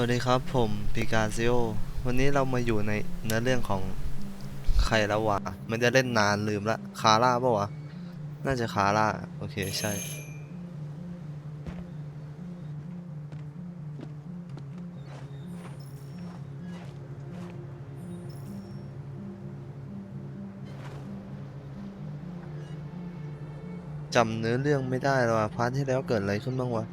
วัสดีครับผมปิกาซิโอวันนี้เรามาอยู่ในเนื้อเรื่องของใครล้ววะ มันจะเล่นนานลืมละ คาร่าปะวะ น่าจะคาร่า โอเค ใช่ จำเนื้อเรื่องไม่ได้แล้วอะพาร์ทที่แล้วเกิดอะไรขึ้นบ้างวะ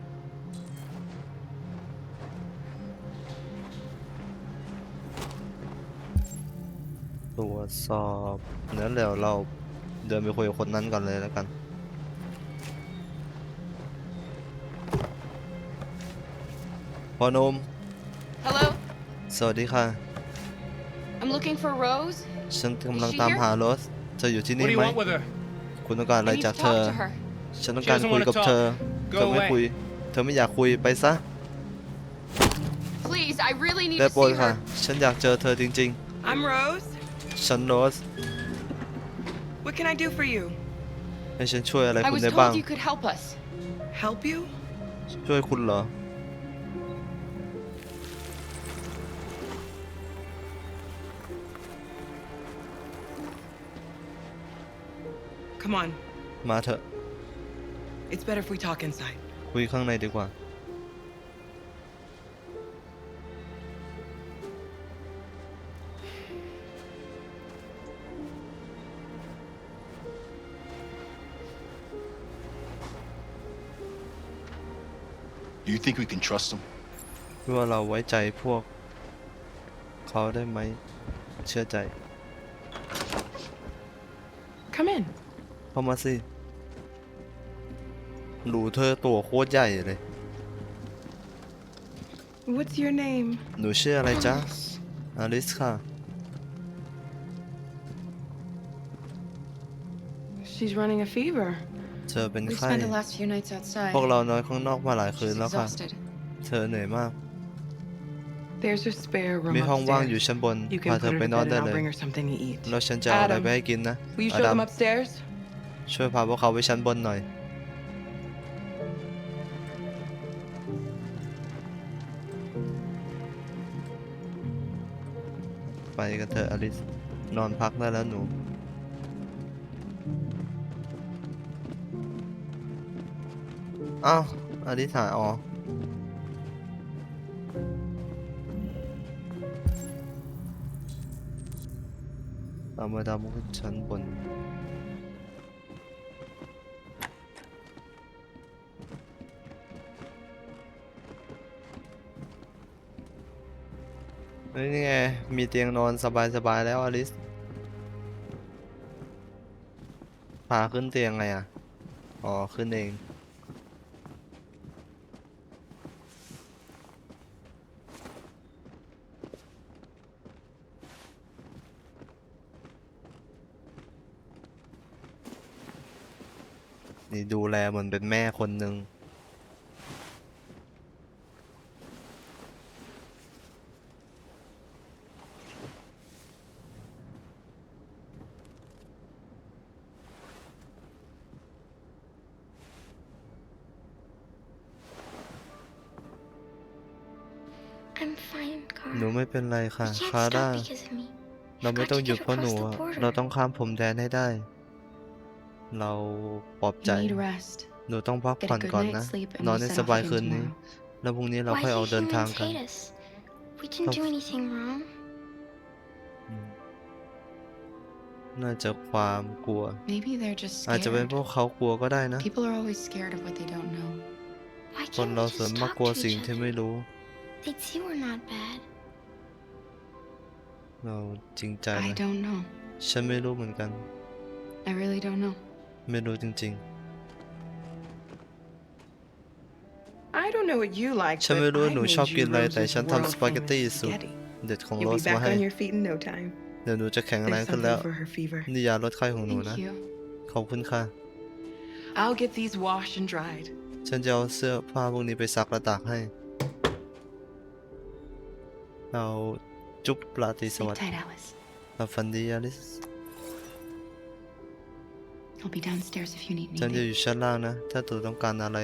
สอบเนื้อเดี๋ยวเราเดินไปคุยกับคนนั้นก่อนเลยแล้วกัน พอหนม Hello? สวัสดีค่ะ I'm looking for Rose. ฉันกำลังตามหาโรส เธออยู่ที่ What นี่ do you ไหม want with her? คุณต้องการอะไร I need จาก to เธอ talk to her. ฉันต้องการคุยกับเธอ Go เธอไม่ away. คุย เธอไม่อยากคุยไปซะ Please, I really need ได้ to โปรด see ค่ะ her. ฉันอยากเจอเธอจริง I'm Rose. ๆ ฉันโรส What can I do for you? ให้ฉันช่วยอะไร I คุณ was ได้บ้าง told you could help us. Help you? ช่วยคุณเหรอ Come on. มาเถอะ It's better if we talk inside. คุยข้างในดีกว่า Do you think we can trust him? คิดว่าเราไว้ใจพวกเขาได้ไหมเชื่อใจ Come in. เข้ามาสิหนูเธอตัวโคตรใหญ่เลย What's your name? หนูชื่ออะไรจ๊ะอลิสค่ะ She's running a fever. เธอเป็น We ไข้ spent the last few nights outside. พวกเรานอนข้างนอกมาหลายคื She's นแล้วค่ะ exhausted. เธอเหนื่อยมาก There's a spare room มีห้องว่างอยู่ upstairs. ชั้นบน You พา can เธอ put her ไป to นอน bed ได้ and เล I'll ย bring her something to eat. แล้วฉันจะเอาอะไร Adam ไปให้กินนะ Will you อา show ดัม them upstairs? ช่วยพาพวกเขาไปชั้นบนหน่อย ไปกันเถอะอลิส นอนพักได้แล้วหนู อ้าวอลิสายอ๋อเอามาดามขึ้นชั้นบนเฮ้ยนี่ไง มีเตียงนอนสบายๆแล้วอลิสพาขึ้นเตียงไงอะ อ๋อ ขึ้นเอง นี่ดูแลเหมือนเป็นแม่คนหนึ่ง I'm fine, Carl. หนูไม่เป็นไรค่ะ We can't คาร่า stop because of me. เราไม่ต้องหยุดเพราะหนู Got to อะ get across the เรา border. ต้องข้ามพรมแดนให้ได้ เราปลอบใจ You need rest. หนูต้องพัก Get ผ่อ a น good ก่อน night's นะ sleep and นอน we ให้ set ส off บาย again คืนนี้ tomorrow. แล้วพรุ่งนี้เรา Why ค่อย do ออกเดินทาง humans กัน hate us? We didn't Of- do anything wrong. อืมน่าจะความกลัว Maybe they're just อาจจะเป็น scared. พวกเขากลัวก็ได้นะ People are always scared of what they don't know. Why คน can't เรา we ส่วน just มาก talk กลัว to สิ่ง each ที่ other? ไม่รู้ They'd see we're not bad. เราจริงใจ I นะ don't know. ฉันไม่รู้เหมือนกัน I really don't know. ไม่รู้จริง I don't know what you like, ฉัน but ไม่รู้ I ว่าหนู made ชอบกิน you อะไรแต่ Rose's ฉันทำส world ปาเกตตี้ famous สูตร spaghetti. เด็ดของโร You'll ส be มา back ให้ on your feet in no time. เดี๋ยวหนูจะแข็งแรง There's ขึ้นแล้ว something for her fever. นี่ยาลดไข้ของหนูนะ Thank you. ขอบคุณค่ะ I'll get these washed and dried. ฉันจะเอาเสื้อผ้าพวกนี้ไปซักและตากให้ เราจุ๊บปลาตรีส Sleep วัสดิ์ tight, Alice. หลับฝันดีอลิส I'll be downstairs if you need ฉันจะอ anything. ยู่ชั้นล่างนะ ถ้าตูต้องการอะไร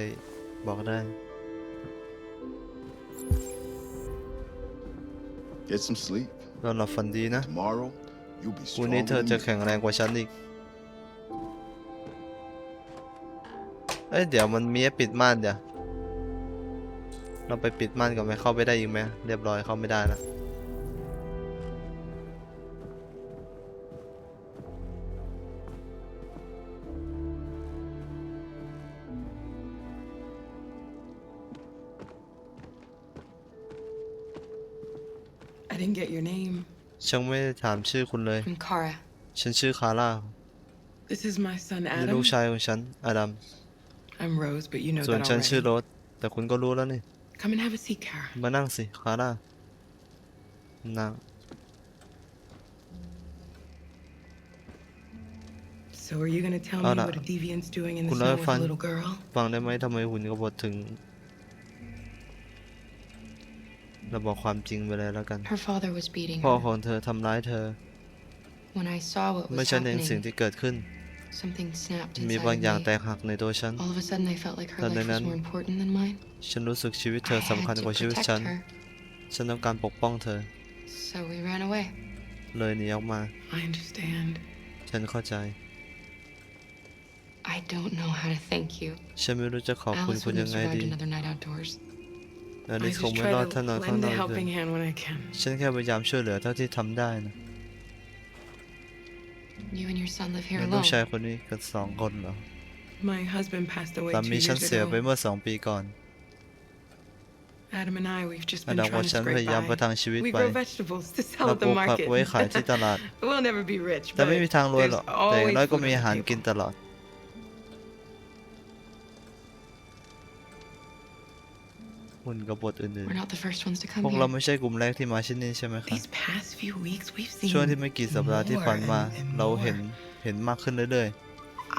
บอกได้ Get some sleep. นอนหลับฝันดีนะ Tomorrow, you'll be พรุ่งนี้ stronger เธอ than จะ you แข็ง think. แรงกว่าฉันอีก เอ้ยเดี๋ยวมันมีให้ปิดม่านเดี๋ยว เราไปปิดม่านก่อนไหมเข้าไปได้อีกไหมเรียบร้อยเข้าไม่ได้แล้ว didn't get your name. ฉันไม่ได้ถามชื่อคุณเลย I'm Kara. ฉันชื่อคาร่า This is my son นี่ Adam. ลูกชายของฉัน อดัม I'm Rose, but you know ส่วน that ฉันชื่อ already. โรสแต่คุณก็รู้แล้วนี่ Come and have a seat, Kara. มานั่งสิคาร่านั่ง So are you gonna tell Oh, me no. what a deviant's doing in the คุณ snow เล่า with ให้ฟั a ง little girl? ฟังได้ไหมทำไมหุ่นกบฏถึง เราบอกความจริงไปเลยแล้วกัน Her father was beating พ่อ her. ของเธอทำร้ายเธอ When I saw what เมื่อ was ฉันเห็นสิ่ง happening, ที่เกิดขึ้น something snapped มี inside บางอย่าง of แต me. กหักในตัวฉัน All of a sudden, I felt like her Then life was then- more important than mine. ฉันรู้สึกชีวิตเธ I อสำคัญ had กว่า to ชีวิต protect ฉัน her, ฉันต้องการปกป้องเธอ so we ran away. เลยหนีออกมา I understand. ฉันเข้าใจ I don't know how to thank you. ฉันไม่รู้จะขอบคุณ Alice คุณ wouldn't ยั have งไง survived ดี another night outdoors. อ I ลิสคง just ไม่ try รอด to ถ้านอนข้าง lend น a อกเลย helping hand when I can. ฉันแค่พยายามช่วยเหลือเท่าที่ทำได้นะ You and your son live here แล้วลูก alone. ชายคนนี้กันสองคนเหรอ My husband passed away สา two มีฉัน years เสียไป ago. เมื่อสองปีก่อน Adam and I, we've just อา been ดัมกับ trying to ฉันพยายาม scrape ประทัง by. ชีวิต We ไป grow vegetables to sell เรา at ป the ลูกผัก market. ไว้ขายที่ตลาด we'll never be rich, แต่ but ไม่มีทางรวยหรอก there's แต่อย่าง always น้อยก็ food มี on อา the หารกิน table. ตลอด หุ่นกบฏอื่น We're not the first ones to ๆ come พวกเรา Mm-hmm. here. ไม่ใช่กลุ่มแรกที่มาที่นี่ใช่ไหมครับ These past few weeks, we've seen ช่วงที่ไม่กี่สัปดาห์ที่ผ่านมา more and- and เราเห็น more. เห็นมากขึ้นเรื่อย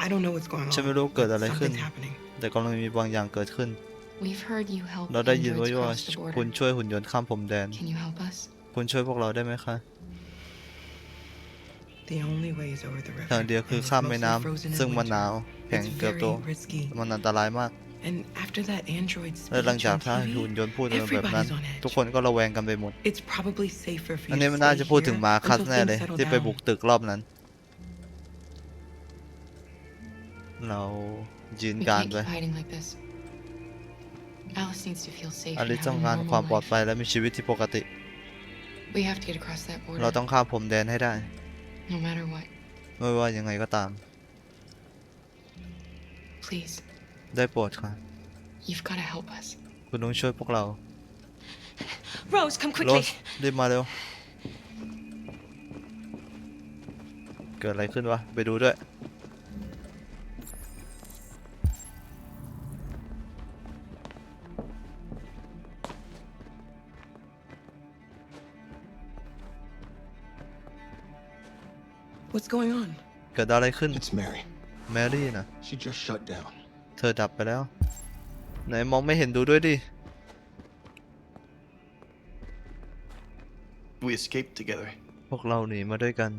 I don't know what's going on. ฉันไม่รู้เกิดอะไรขึ้น Something's happening. ๆแต่กำลังมีบางอย่างเกิดขึ้น We've heard you help เราได้ยิน androids ว่าว่า cross the คุณ border. ช่วยหุ่นยนต์ข้ามพรมแดน Can you help us? คุณช่วยพวกเราได้ไหมคะ The only way is over the river. ทางเดียวคือ and it's ข้ามแม่ mostly น้ frozen in ำซึ่งมัน winter. หนาวแข็ง It's เกือบตัว very risky. มันอันตรายมาก And after that android และหลัง speech จาก on ถ้า TV, หุ่นยนต์พูดมาแบบนั้น everybody's on edge. ทุกคนก็ระแวงกันไปหมด It's probably safer for อัน you นี้ to มันน่า stay จะพูดถึง here มาคัส until แน่ things เลย settle ที่ไป down. บุกตึกรอบนั้น เรายืน We การ can't ไป keep hiding like this. Alice needs to feel safe อ and ลิซ have ต้อง a การความ normal ปลอด life. ภัยและมีชีวิตที่ปกติ We have to get across that เรา border, ต้องข้ามพรมแดนให้ได้ no matter what. ไม่ว่ายังไงก็ตาม Please, ได้โปรดค่ะ you've got to help us. คุณต้องช่วยพวกเรา Rose, come โร quickly. สรีบมาเร็ว เกิดอะไรขึ้นวะ ไปดูด้วย What's going on? เกิดอะไรขึ้น It's Mary. แมรี่นะ She just shut down. เธอดับไปแล้ว ไหนมองไม่เห็นดูด้วยดิ We escaped together. พวกเราหนีมาด้วยกัน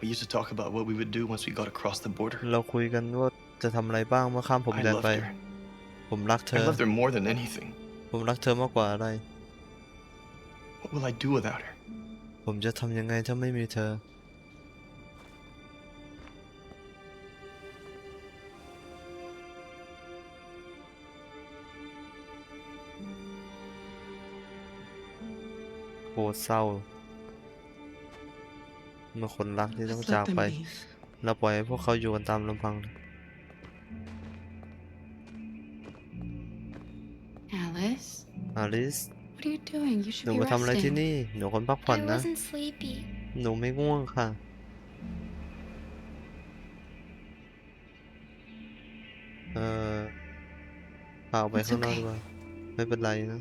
We used to talk about what we would do once we got across the border. เราคุยกันว่าจะทำอะไรบ้างเมื่อข้ามผม I แดน loved ไป her. ผมรักเธ I อ loved her more than anything. ผมรักเธอมากกว่าอะไร What will I do without her? ผมจะทำยังไงถ้าไม่มีเธอ ตรเศร้าเมื่อคนรักที่ต้อง Just จาก let them ไป be. เราปล่อยให้พวกเขาอยู่กันตามลำพัง Alice, อลิส what are you doing? You ห should นู be มาทำอะไรที่ resting. นี่ หนูคนพักผ่อน I นะ wasn't sleepy. หนูไม่ง่วงค่ะ เอ่อพาออกไป It's ข้างนอก okay. ดีกว่าไม่เป็นไรนะ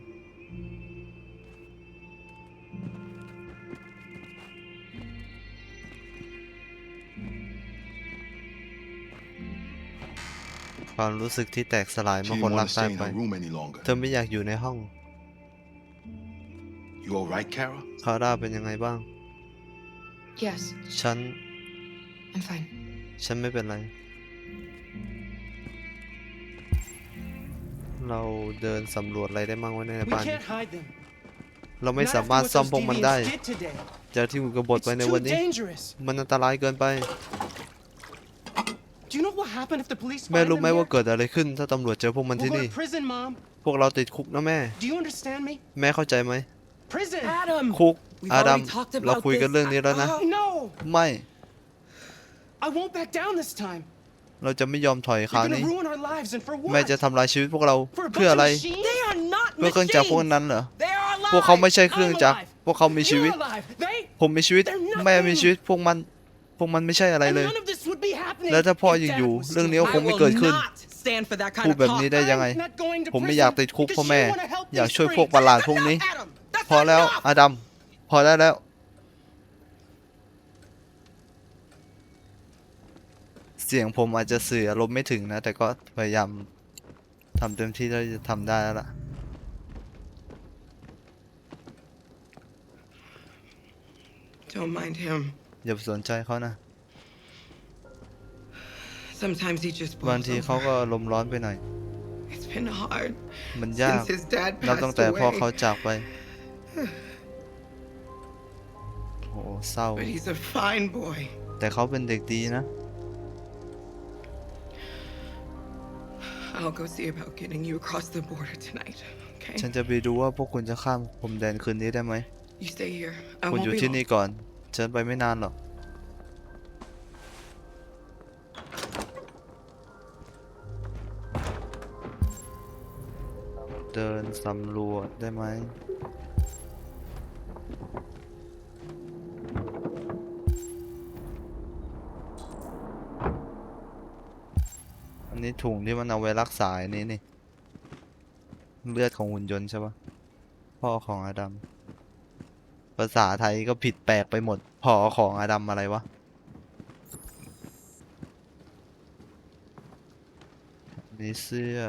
ความรู้สึกที่แตกสลาย She เมื่อ didn't คนรั want ก to ตาย stay in ไป her room any longer. เธอไม่อยากอยู่ในห้อง You all right, Kara? คาร่าเป็นยังไงบ้าง Yes, ฉัน I'm fine. ฉันไม่เป็นไร เราเดินสำรวจอะไรได้บ้างวะใน We บ้าน can't hide them. เราไม่ Not สามารถ after ซ่อม what พวก those มันได้ deviants did today. จากที่กูกบฏ It's ไปใน too วันนี้ dangerous. มันอันตรายเกินไป Do you know what happened if the police แม่ find รู้ them ไหมว่า here? เกิดอะไรขึ้นถ้าตำรวจเจอพวกมัน We'll ที่ go นี่ to prison, Mom. พวกเราติดคุกนะแม่ Do you understand me? แม่เข้าใจไหม Prison. Adam! คุก We've อาดัม already talked เรา about คุยกัน this. เรื่องนี้แล้วนะ Oh, No, ไม่ I won't back down this time. เราจะไม่ยอมถอยค You're ราว gonna นี้ ruin our lives, and for แม่ what? จะทำลายชีวิตพวกเรา For a เพื่อ bunch อะไร of machines? They are not เพื่อเครื่องจักรพวก machines. นั้นเหรอ They are alive. พวกเขาไม่ใช่เครื่องจักร I'm alive. พวกเขามีชีวิต You're alive. They ผมมีชีวิต They're nothing. แม่มีชีวิต พวกมัน พวกมันไม่ใช่อะไร and เลย none of this would be happening แล้วถ้าพ่อ if ยัง Dad อยู่ was เรื่อง still นี้ก็ I คงไม่ will เกิดขึ้น not stand for that kind พูด of แบบ talk. นี้ได้ยังไง I'm not going to ผมไม่ prison อยากติดคุก because เพราะแม่ you wanna help อยาก these ช่วยพวก streets. ประหลาดพวกนี้ Adam, that's พอ not แล้ว enough. อาดัม พอได้แล้ว เสียงผมอาจจะสื่ออารมณ์ไม่ถึงนะ แต่ก็พยายามทำเต็มที่เท่าที่จะทำได้แล้วล่ะ Don't mind him. อย่าไปสนใจเขานะ Sometimes he just บาง blows ทีเขา over. ก็ลมณ์ร้อนไปหน่อย It's been hard มันยาก since his dad นับตั้ง passed แต่พ่อเขา away. จากไป โอ้เศร้า But he's a fine boy. แต่เขาเป็นเด็กดีนะ I'll go see about getting you across the border tonight. Okay? ฉันจะไปดูว่าพวกคุณจะข้ามพรมแดนคืนนี้ได้ไหม You stay here. I คุณ won't อยู่ be ที่ long. นี่ก่อน ฉันไปไม่นานหรอก เดินสำรวจได้ไหมอันนี้ถุงที่มันเอาไว้รักษาอันนี้นี่เลือดของหุ่นยนต์ใช่ปะพ่อของอาดัมภาษาไทยก็ผิดแปลกไปหมดพอของอาดัมอะไรวะนี่เสื้อ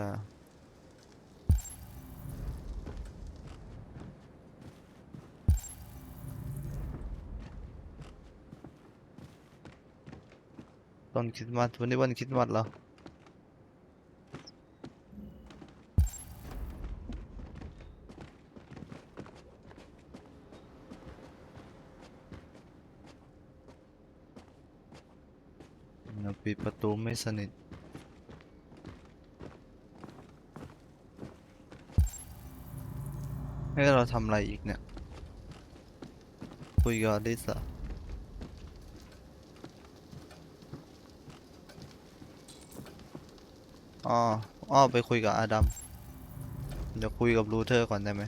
ต้นคริสต์มาสวันนี้วันคริสต์มาสเหรอเราปิดประตูไม่สนิทให้เราทำอะไรอีกเนี่ยคุยกับอลิสอะ อ๋ออ้อไปคุยกับอาดัมเดี๋ยวคุยกับรูเทอร์ก่อนได้ไหม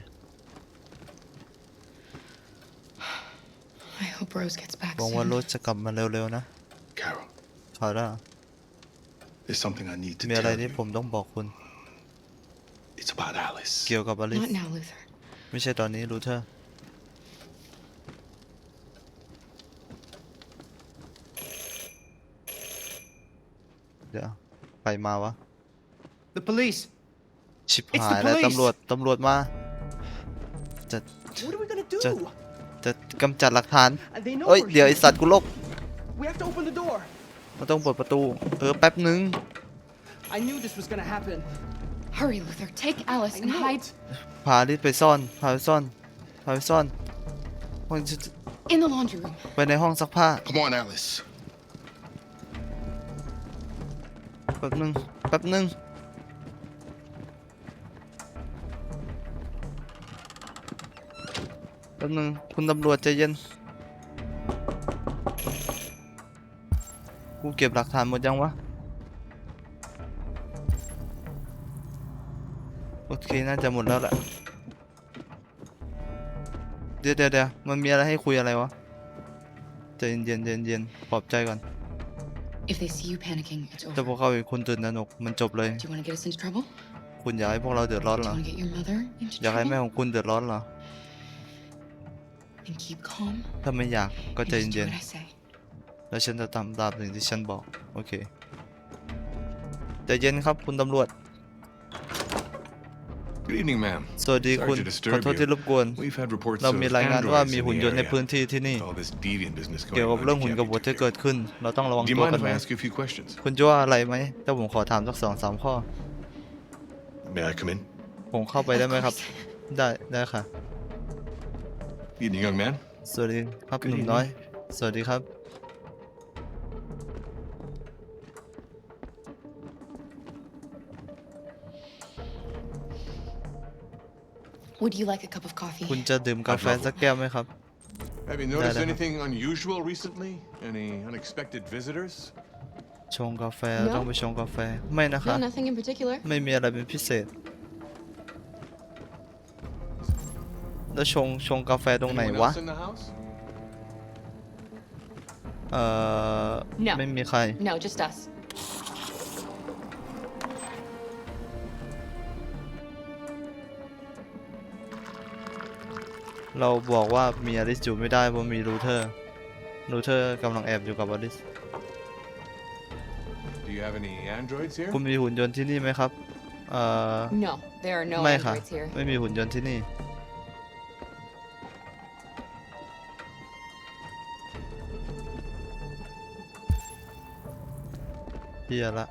I hope Rose gets back หวังว่า soon. รูจะกลับมาเร็วๆนะ Carol, ขอได้ there's something I need to มีอะไร tell ที่ you. ผมต้องบอกคุณ It's about Alice. เกี่ยวกับอลิส Not now, Luther. ไม่ใช่ตอนนี้รูเทอร์ เดี๋ยว ไปมาวะ The police. ชิบ It's หาย the แล้ว police ตำรวจตำรวจมา จะ What are we gonna do? Just- จะกำจัดหลักฐาน Uh, They know เอ้ย we're เดี๋ยวไอ here. สัตว์กูลบ We have to open the door. มันต้องเปิดประตู เออ แป๊บนึง I knew this was gonna happen. Hurry, Luther. Take Alice I and know hide it. พาลิสไปซ่อน พาไปซ่อน พาไปซ่อนมันจะ in the laundry room. ไปในห้องซักผ้า Come on, Alice. แป๊บนึง แป๊บนึง ป๊บนึงคุณตำรวจใจเย็น กูเก็บหลักฐานหมดยังวะ โอเค น่าจะหมดแล้วแหละ เดี๋ยวเดี๋ยวเดี๋ยวมันมีอะไรให้คุยอะไรวะใจเย็นๆใจเย็นๆปลอบใจก่อน If they see you panicking, it's ถ้า over. พวกเขาเห็นคุณตื่นตระหนกมันจบเลย Do you want to get us into trouble? คุณอยากให้พวกเราเดือดร้อน Do เหร you อ want to get your mother into อยากให้แม่ trouble? ของคุณเดือดร้อนเหรอ And keep calm. ถ้าไม่อยากก็ And ใจ just do เย็น what I say. ๆ แล้วฉันจะทำตามสิ่งที่ฉันบอก โอเค ใจเย็นครับคุณตำรวจ Good evening, ma'am. สวัสดี Sorry คุณ to disturb ขอโทษที่รบกวน We've had reports เรา of มีรายงานว่า androids มี in หุ่น the ยนต์ใน area. พื้นที่ที่นี่ All this deviant business going เกี่ยวกับ on เรื่อง that หุ่น you ก can't บฏ be ที่ too เกิด careful. ขึ้น เราต้องระวัง Do you ตัว mind กัน if ไหม I ask you a few questions? คุณจะว่าอะไรไหมถ้าผมขอถามสักสองสามข้อ May I come in? ผมเข้าไปได้ไหมครับ ได้ได้ค่ะ Evening, young man. สวัสดีครับ Good หนุ่ม evening. น้อย สวัสดีครับ Would you like a cup of coffee? คุณจะดื่มกาแฟ I'd love สักแก้วไหมครับ Have you noticed Dada. anything unusual recently? Any unexpected visitors? ชงกาแฟ No. ต้องไปชงกาแฟ ไม่นะคะ No, nothing in particular. ไม่มีอะไรเป็นพิเศษ แล้วชงชงกาแฟตรงไหน Anyone วะ else in the house? เอ่อ No. ไม่มีใคร No, just us. เราบอกว่ามีอลิสอยู่ไม่ได้เพราะมีรูเทอร์รูเทอร์กำลังแอบอยู่กับอลิส Do you have any androids here? คุณมีหุ่นยนต์ที่นี่ไหมครับ เอ่อ No, there are no ไม่ค่ะ androids here. ไม่มีหุ่นยนต์ที่นี่ เฮียละ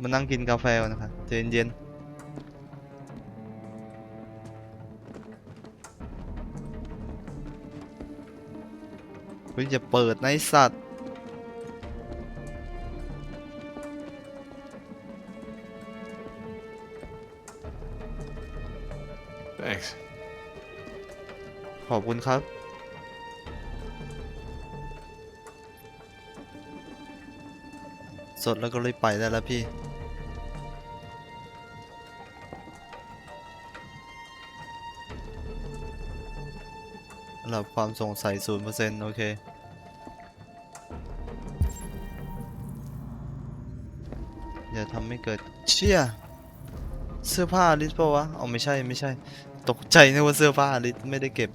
มานั่งกินกาแฟก่อนนะคะใจเย็นๆเฮ้ยอย่าเปิดในะไอ้สัตว์ Thanks. ขอบคุณครับ สดแล้วก็เลยไปได้แล้วพี่ ระดับความสงสัย0%โอเค อย่าทำให้เกิดเชี่ยเสื้อผ้าอลิสปะวะ เอาไม่ใช่ไม่ใช่ ตกใจนึกว่าเสื้อผ้าอลิสไม่ได้เก็บ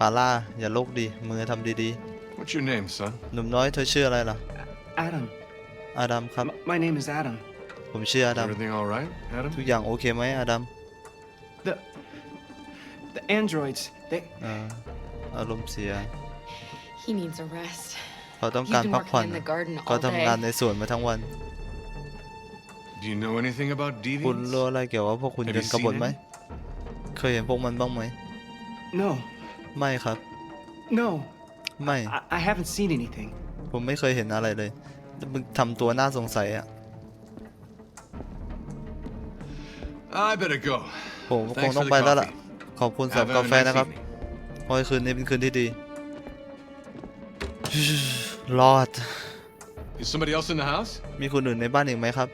ปาล่าอย่าโลกดีมือทำดี What's your name, son? ๆหนุ่มน้อยเธอชื่ออะไรล่ะ Adam. อาดัมครับ M- my name is Adam. ผมชื่ออาดัม Everything all right, Adam? ทุกอย่างโอเคไหมอาดัม The the androids. They เอ่ออารมณ์เสีย He needs a rest. เขาต้อง He's การ been พักผ่อน working in the garden ก็ all ทำงาน day. ในสวนมาทั้งวัน Do you know anything about คุณ deviants? รู้อะไรเกี่ยวกับพวกคุณ Have ย you นต์กบฏ seen ไหม any? เคยเห็นพวกมันบ้างไหม no ไม่ครับ no. ไม่ I, I haven't seen anything. ผมไม่เคยเห็นอะไรเลยแล้วมึงทำตัวน่าสงสัยอะ I better go. ผมคง Thanks ต้อ for ง the ไปแล้วล่ะ coffee. ขอบคุณสำหรับ Have กา a แฟ nice นะครับ evening. ขอให้คืนนี้เป็นคืนที่ดี รอด Is somebody else in the house? มีคนอื่นในบ้านอีกไหมครับ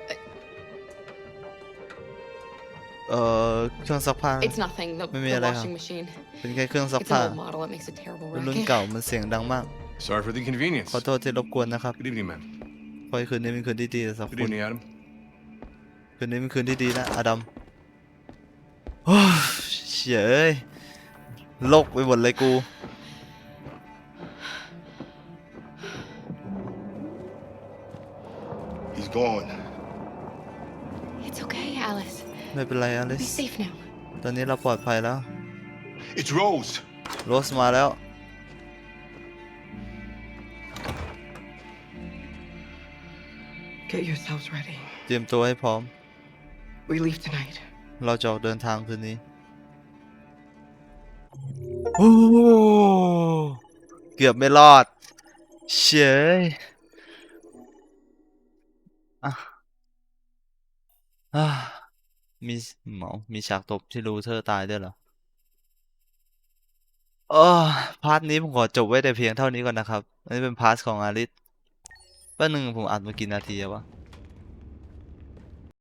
เอ่อเครื่องซักผ้า It's nothing. The, Maybe the I like washing her. machine. เป็นแค่เครื่องซัก It's ผ้า an old model. It makes a terrible เป็นรุ่น racket. เก่ามันเสียงดังมาก Sorry for the inconvenience. ขอโทษที่รบกวนนะครับ Good evening, man. ขอให้คืนนี้เป็นคืนที่ดีสำหรับ Good คุณ evening, Adam. คืนนี้เป็นคืนที่ดีนะอดัมโอ้ยเฉยเอ้ยโลกไปหมดเลยกู He's gone. It's okay, Alice. ไม่เป็นไรอลิ Be ส safe now. ตอนนี้เราปลอดภัยแล้ว It's Rose. โรสมาแล้ว Get yourselves ready. เตรียมตัวให้พร้อม We leave tonight. เราจะออกเดินทางคืนนี้ โอ้เกือบไม่รอด เฉยอะอะ มีหมอมีฉากตบที่รูเธอร์ตายด้วยเหรอเออพาร์ทนี้ผมขอจบไว้แต่เพียงเท่านี้ก่อนนะครับ อันนี้เป็นพาร์ทของอาริสแป๊บนึงผมอัดมากี่นาทีวะ